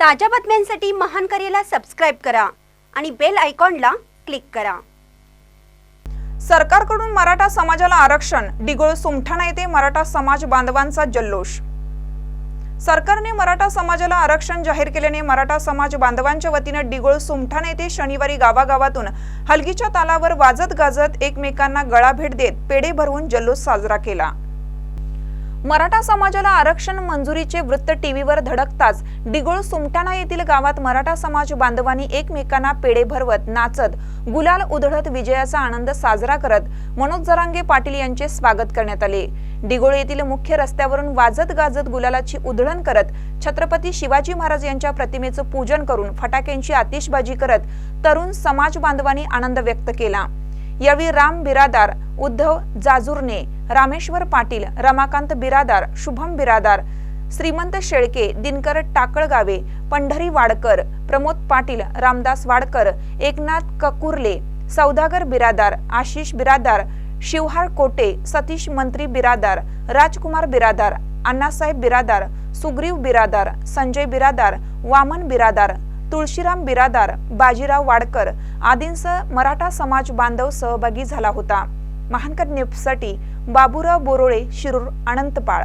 ताज्या बातम्यांसाठी महान करेला सबस्क्राईब करा आणि बेल आयकॉनला क्लिक करा. सरकारकडून मराठा समाजाला आरक्षण डिगोळ सुमठाणा येथे मराठा समाज बांधवांचा जल्लोष. सरकारने मराठा समाजाला आरक्षण जाहीर केल्याने मराठा समाज बांधवांच्या वतीनं डिगोळ सुमठाणा येथे शनिवारी गावागावातून हलगीच्या तालावर वाजत गाजत एकमेकांना गळा भेट देत पेढे भरवून जल्लोष साजरा केला. मराठा समाजाला आरक्षण मंजुरीचे वृत्त टीव्हीवर धडकताच डिगोळ सुमटाणा येथील गावात मराठा समाज बांधवांनी एकमेकांना पेढे भरवत नाचत गुलाल उधळत विजयाचा आनंद साजरा करत मनोज जरांगे पाटील यांचे स्वागत करण्यात आले. डिगोळ येथील मुख्य रस्त्यावरून वाजत गाजत गुलालाची उधळण करत छत्रपती शिवाजी महाराज यांच्या प्रतिमेचं पूजन करून फटाक्यांची आतिषबाजी करत तरुण समाज बांधवांनी आनंद व्यक्त केला. यावेळी राम बिरादार उद्धव जाजूरने रामेश्वर पाटील रमाकांत बिरादार शुभम बिरादार श्रीमंत शेळके दिनकर टाकळगावे पंढरी वाडकर प्रमोद पाटील रामदास वाडकर एकनाथ ककुर्ले सौदागर बिरादार आशिष बिरादार शिवहार कोटे सतीश मंत्री बिरादार राजकुमार बिरादार अण्णासाहेब बिरादार सुग्रीव बिरादार संजय बिरादार वामन बिरादार तुळशीराम बिरादार बाजीराव वाडकर आदींसह मराठा समाज बांधव सहभागी झाला होता. महानकर न्यूजसाठी बाबुराव बोरोळे शिरूर अनंतपाळ.